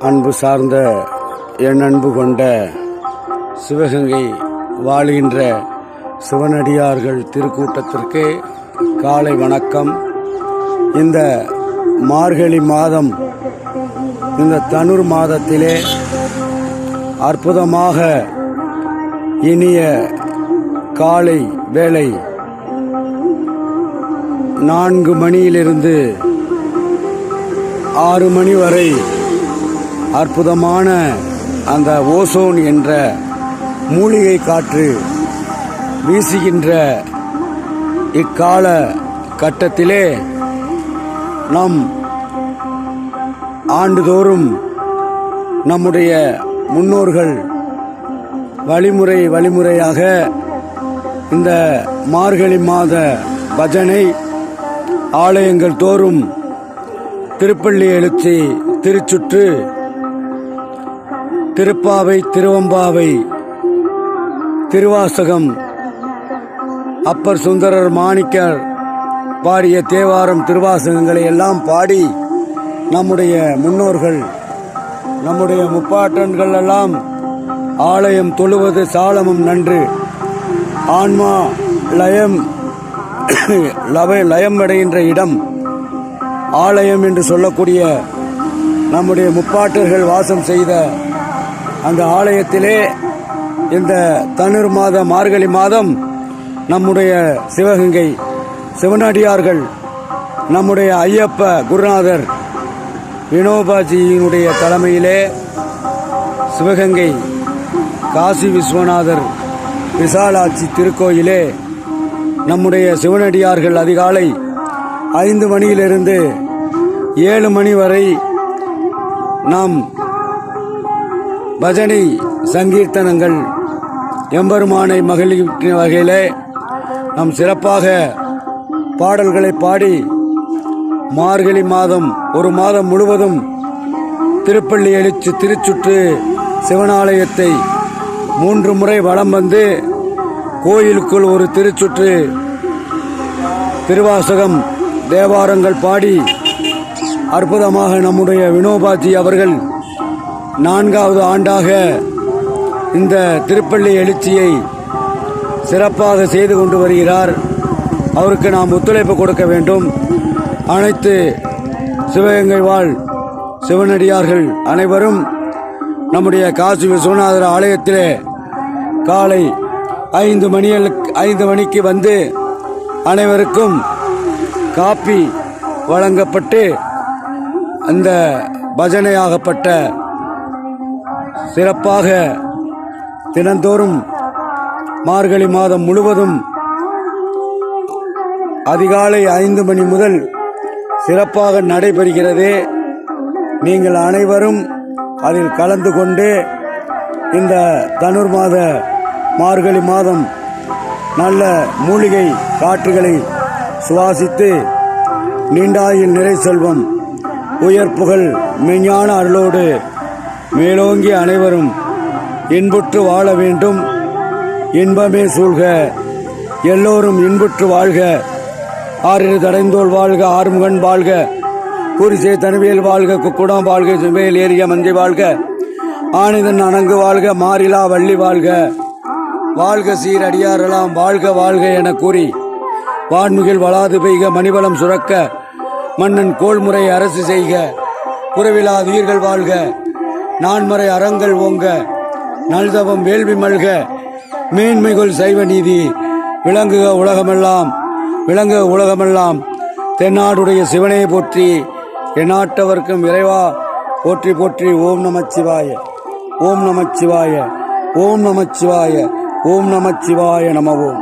அன்பு சார்ந்த என் அன்பு கொண்ட சிவகங்கை வாழுகின்ற சிவனடியார்கள் திருக்கூட்டத்திற்கு காலை வணக்கம். இந்த மார்கழி மாதம் இந்த தனுர் மாதத்திலே அற்புதமாக இனிய காலை வேளை நான்கு மணியிலிருந்து ஆறு மணி வரை அற்புதமான அந்த ஓசோன் என்ற மூலிகை காற்று வீசுகின்ற இக்கால கட்டத்திலே நம் ஆண்டுதோறும் நம்முடைய முன்னோர்கள் வழிமுறை வழிமுறையாக இந்த மார்கழி மாத பஜனை ஆலயங்கள் தோறும் திருப்பள்ளி எழுச்சி திருச்சுற்று திருப்பாவை திருவம்பாவை திருவாசகம். அப்பர் சுந்தரர் மாணிக்கர் பாடிய தேவாரம் திருவாசகங்களை எல்லாம் பாடி நம்முடைய முன்னோர்கள் நம்முடைய முப்பாட்டன்கள் எல்லாம் ஆலயம் தொழுவது சாலமும் நன்று. ஆன்மா லயம் லவ லயம் அடைகின்ற இடம் ஆலயம் என்று சொல்லக்கூடிய நம்முடைய முப்பாட்டர்கள் வாசம் செய்த அந்த ஆலயத்திலே இந்த தனுர் மாத மார்கழி மாதம் நம்முடைய சிவகங்கை சிவனடியார்கள் நம்முடைய ஐயப்ப குருநாதர் வினோபாஜியினுடைய தலைமையிலே சிவகங்கை காசி விஸ்வநாதர் விசாலாட்சி திருக்கோயிலே நம்முடைய சிவனடியார்கள் அதிகாலை ஐந்து மணியிலிருந்து ஏழு மணி வரை நாம் பஜனை சங்கீர்த்தனங்கள் எம்பெருமானை மகிழ்விக்கும் வகையிலே நாம் சிறப்பாக பாடல்களை பாடி மார்கழி மாதம் ஒரு மாதம் முழுவதும் திருப்பள்ளி எழுச்சி திருச்சுற்று சிவனாலயத்தை மூன்று முறை வலம் வந்து கோயிலுக்குள் ஒரு திருச்சுற்று திருவாசகம் தேவாரங்கள் பாடி அற்புதமாக நம்முடைய வினோபாஜி அவர்கள் நான்காவது ஆண்டாக இந்த திருப்பள்ளி எழுச்சியை சிறப்பாக செய்து கொண்டு வருகிறார். அவருக்கு நாம் ஒத்துழைப்பு கொடுக்க வேண்டும். அனைத்து சிவகங்கை வாழ் சிவனடியார்கள் அனைவரும் நம்முடைய காசி விஸ்வநாதர் ஆலயத்திலே காலை ஐந்து மணி ஐந்து மணிக்கு வந்து அனைவருக்கும் காப்பி வழங்கப்பட்டு அந்த பஜனையாகப்பட்ட சிறப்பாக தினந்தோறும் மார்கழி மாதம் முழுவதும் அதிகாலை ஐந்து மணி முதல் சிறப்பாக நடைபெறுகிறது. நீங்கள் அனைவரும் அதில் கலந்து கொண்டு இந்த தனுர் மாத மார்கழி மாதம் நல்ல மூலிகை காற்றுகளை சுவாசித்து நீண்டாயில் நிறை செல்வம். உயர் புகழ் மெஞ்ஞான அருளோடு மேலோங்கி அனைவரும் இன்புற்று வாழ வேண்டும். இன்பமே சூழ்க. எல்லோரும் இன்புற்று வாழ்க. ஆறிரு தடைந்தோல் வாழ்க ஆறுமுகன் வாழ்க. குறிசே தனுவியல் வாழ்க குக்குடம் வாழ்க சுமையில் ஏறிய மந்தி வாழ்க. ஆனிதன் அணங்கு வாழ்க மாறிலா வள்ளி வாழ்க. வாழ்க சீரடியாரெல்லாம் வாழ்க வாழ்க என கூறி வான்மிகில் வளாது பெய்க மணிவளம் சுரக்க. மன்னன் கோள்முறை அரசு செய்க. குறைவிலா உயிர்கள் வாழ்க. நான்மறை அறங்கள் ஓங்க நல்தவம் வேள்வி மல்க மேன்மைகள் சைவ நீதி விளங்குக உலகமெல்லாம் விளங்குக உலகமெல்லாம் தென்னாடுடைய சிவனை போற்றி எந்நாட்டவர்க்கும் இறைவா போற்றி போற்றி ஓம் நமச்சிவாய ஓம் நமச்சிவாய ஓம் நமச்சிவாய ஓம் நமச்சிவாய நமவோம்